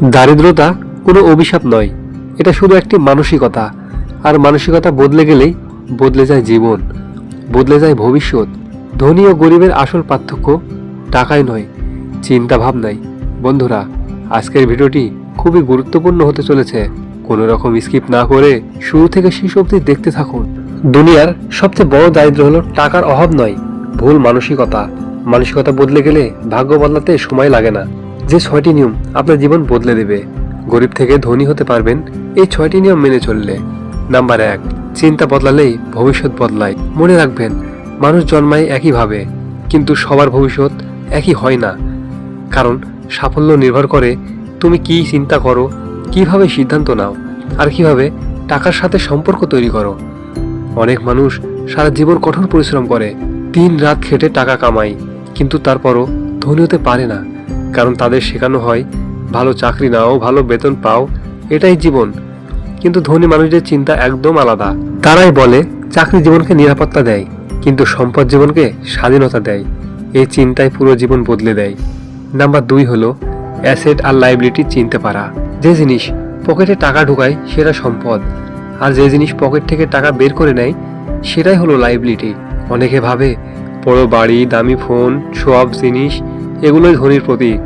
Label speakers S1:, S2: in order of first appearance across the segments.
S1: দারিদ্রতা কোনো অভিশাপ নয়। এটা শুধু একটি মানসিকতা। আর মানসিকতা বদলে গেলেই বদলে যায় জীবন, বদলে যায় ভবিষ্যৎ। ধনী ও গরিবের আসল পার্থক্য টাকায় নয় চিন্তা ভাবনায় বন্ধুরা, আজকের ভিডিওটি খুবই গুরুত্বপূর্ণ হতে চলেছে। কোনো রকম স্কিপ না করে শুরু থেকে শেষ অবধি দেখতে থাকুন। দুনিয়ার সবচেয়ে বড় দারিদ্র হলো টাকার অভাব নয়, ভুল মানসিকতা। মানসিকতা বদলে গেলে ভাগ্য বদলাতে সময় লাগে না। যে ছয়টি নিয়ম আপনার জীবন বদলে দেবে। গরিব থেকে ধনী হতে পারবেন এই ছয়টি নিয়ম মেনে চললে। নাম্বার এক, চিন্তা বদলালেই ভবিষ্যৎ বদলায়। মনে রাখবেন, মানুষ জন্মায় একইভাবে, কিন্তু সবার ভবিষ্যৎ একই হয় না। কারণ, সাফল্য নির্ভর করে তুমি কী চিন্তা করো, কীভাবে সিদ্ধান্ত নাও, আর কীভাবে টাকার সাথে সম্পর্ক তৈরি করো। অনেক মানুষ সারা জীবন কঠোর পরিশ্রম করে, দিন রাত খেটে টাকা কামায়, কিন্তু তারপরও ধনী হতে পারে না। কারণ তাদের শেখানো হয়, ভালো চাকরি নাও, ভালো বেতন পাও, এটাই জীবন। কিন্তু ধনী মানুষদের চিন্তা একদম আলাদা। তারাই বলে, চাকরি জীবনকে নিরাপত্তা দেয়, কিন্তু সম্পদ জীবনকে স্বাধীনতা দেয়। এই চিন্তায় পুরো জীবন বদলে দেয়। নাম্বার দুই হলো, অ্যাসেট আর লাইবিলিটি চিনতে পারা। যে জিনিস পকেটে টাকা ঢুকায়, সেটা সম্পদ। আর যে জিনিস পকেট থেকে টাকা বের করে নেয়, সেটাই হলো লাইবিলিটি। অনেকে ভাবে, বড় বাড়ি, দামি ফোন, সব জিনিস এগুলোই ধনীর প্রতীক।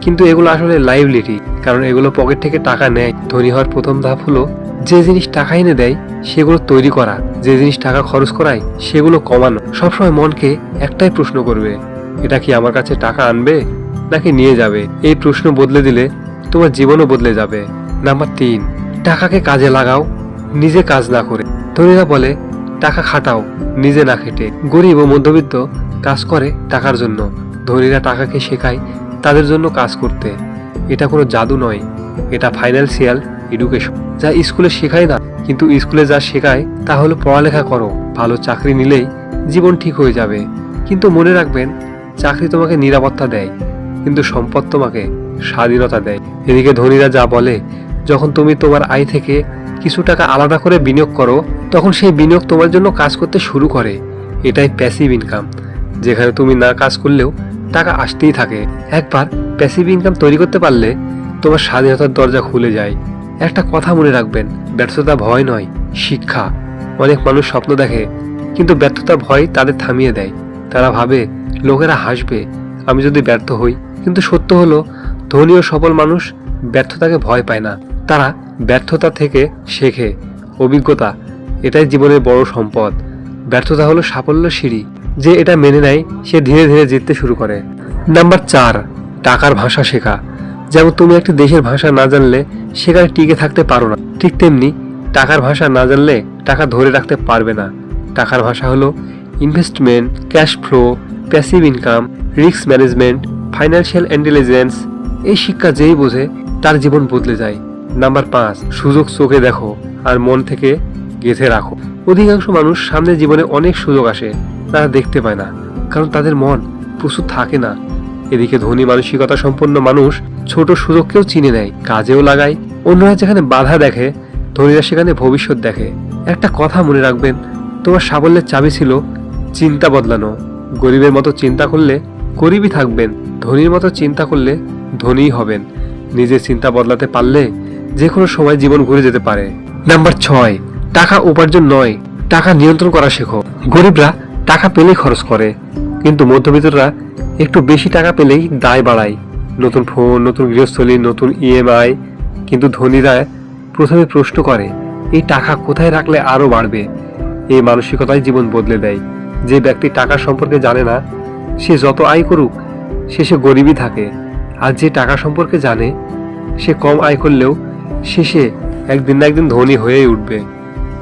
S1: কিন্তু এগুলো আসলে লাইবিলিটি কারণ এগুলো পকেট থেকে টাকা নেয়। ধনী হওয়ার প্রথম ধাপ হলো, যে জিনিস টাকা এনে দেয়, সেগুলো তৈরি করা। যে জিনিস টাকা খরচ করায়, সেগুলো কমানো। সবসময় মনকে একটাই প্রশ্ন করবে, এটা কি আমার কাছে টাকা আনবে, নাকি নিয়ে যাবে? এই প্রশ্ন বদলে দিলে তোমার জীবনও বদলে যাবে। নাম্বার তিন, টাকাকে কাজে লাগাও, নিজে কাজ না করে। ধনীরা বলে, টাকা খাটাও, নিজে না খেটে। গরিব ও মধ্যবিত্ত কাজ করে টাকার জন্য। ধনীরা টাকাকে শেখায়, তাদের জন্য কাজ করতে। এটা কোনো জাদু নয়, এটা ফাইন্যান্সিয়াল এডুকেশন যা স্কুলে শেখায় না, কিন্তু স্কুলে যা শেখায়, তা হলো পড়ালেখা করো, ভালো চাকরি নিলেই জীবন ঠিক হয়ে যাবে। কিন্তু মনে রাখবেন, চাকরি তোমাকে নিরাপত্তা দেয়, কিন্তু সম্পদ তোমাকে স্বাধীনতা দেয়। এদিকে ধনীরা যা বলে, যখন তুমি তোমার আয় থেকে কিছু টাকা আলাদা করে বিনিয়োগ করো, তখন সেই বিনিয়োগ তোমার জন্য কাজ করতে শুরু করে। এটাই প্যাসিভ ইনকাম যেখানে তুমি না কাজ করলেও টাকা আসতেই থাকে। একবার প্যাসিভ ইনকাম তৈরি করতে পারলে তোমার স্বাধীনতার দরজা খুলে যায়। একটা কথা মনে রাখবেন, ব্যর্থতা ভয় নয়, শিক্ষা। অনেক মানুষ স্বপ্ন দেখে, কিন্তু ব্যর্থতা ভয় তাদের থামিয়ে দেয়। তারা ভাবে, লোকেরা হাসবে, আমি যদি ব্যর্থ হই। কিন্তু সত্য হলো, ধনী ও সফল মানুষ ব্যর্থতাকে ভয় পায় না। তারা ব্যর্থতা থেকে শেখে। অভিজ্ঞতা, এটাই জীবনের বড় সম্পদ। ব্যর্থতা হলো সাফল্য সিঁড়ি। যে এটা মেনে নেয়, সে ধীরে ধীরে জিততে শুরু করে। নাম্বার চার, টাকার ভাষা শেখা। যেমন তুমি একটি দেশের ভাষা না জানলে, সেখানে টিকে থাকতে পারো না। ঠিক তেমনি টাকার ভাষা না জানলে, টাকা ধরে রাখতে পারবে না। টাকার ভাষা হলো investment cash flow passive income risk management financial intelligence এই শিক্ষা যেই বোঝে, তার জীবন বদলে যায়। নাম্বার পাঁচ, সুযোগ চোখে দেখো আর মন থেকে গেঁথে রাখো। অধিকাংশ মানুষ সামনে জীবনে অনেক সুযোগ আসে। তারা দেখতে পায় না, কারণ তাদের মন প্রস্তুত থাকে না। এদিকে ধনী মানসিকতা সম্পন্ন মানুষ ছোট সুযোগকেও চিনে নেয়, কাজেও লাগায়। অন্যরা যেখানে বাধা দেখে, ধনীরা সেখানে ভবিষ্যৎ দেখে। একটা কথা মনে রাখবেন, তোমার সাফল্যের চাবি ছিল চিন্তা বদলানো। গরিবের মতো চিন্তা করলে গরিবই থাকবেন, ধনীর মতো চিন্তা করলে ধনীই হবেন। নিজের চিন্তা বদলাতে পারলে যে কোনো সময় জীবন ঘুরে যেতে পারে। নাম্বার ছয়, টাকা উপার্জন নয়, টাকা নিয়ন্ত্রণ করা শেখো। গরিবরা টাকা পেলেই খরচ করে, কিন্তু মধ্যবিত্তরা একটু বেশি টাকা পেলেই দায় বাড়ায়। নতুন ফোন, নতুন গৃহস্থলী, নতুন ইএমআই কিন্তু ধনীরা প্রথমে প্রশ্ন করে, এই টাকা কোথায় রাখলে আরও বাড়বে? এই মানসিকতাই জীবন বদলে দেয়। যে ব্যক্তি টাকা সম্পর্কে জানে না, সে যত আয় করুক শেষে গরিবই থাকে। আর যে টাকা সম্পর্কে জানে, সে কম আয় করলেও শেষে একদিন না একদিন ধনী হয়েই উঠবে।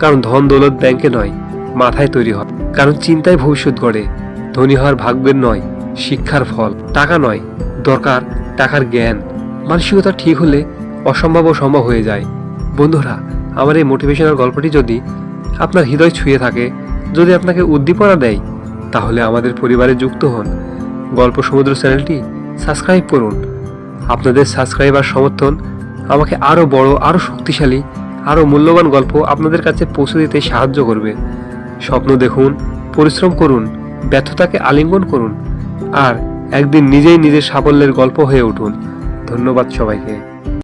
S1: কারণ ধন দৌলত ব্যাংকে নয়, মাথায় তৈরি হয়। কারণ চিন্তায় ভবিষ্যৎ গড়ে। ধনী হওয়ার ভাগ্যের নয়, শিক্ষার ফল। টাকা নয়, দরকার টাকার জ্ঞান। মানসিকতা ঠিক হলে অসম্ভবও সম্ভব হয়ে যায়। বন্ধুরা, আমার এই মোটিভেশনাল গল্পটি যদি আপনার হৃদয় ছুঁয়ে থাকে, যদি আপনাকে উদ্দীপনা দেয়, তাহলে আমাদের পরিবারে যুক্ত হন। গল্প সমুদ্র চ্যানেলটি সাবস্ক্রাইব করুন। আপনাদের সাবস্ক্রাইব আর সমর্থন আমাকে আরও বড়, আরও শক্তিশালী, আরও মূল্যবান গল্প আপনাদের কাছে পৌঁছে দিতে সাহায্য করবে। স্বপ্ন দেখুন, পরিশ্রম করুন, ব্যর্থতাকে আলিঙ্গন করুন, আর একদিন নিজেই নিজের সাফল্যের গল্প হয়ে উঠুন। ধন্যবাদ সবাইকে।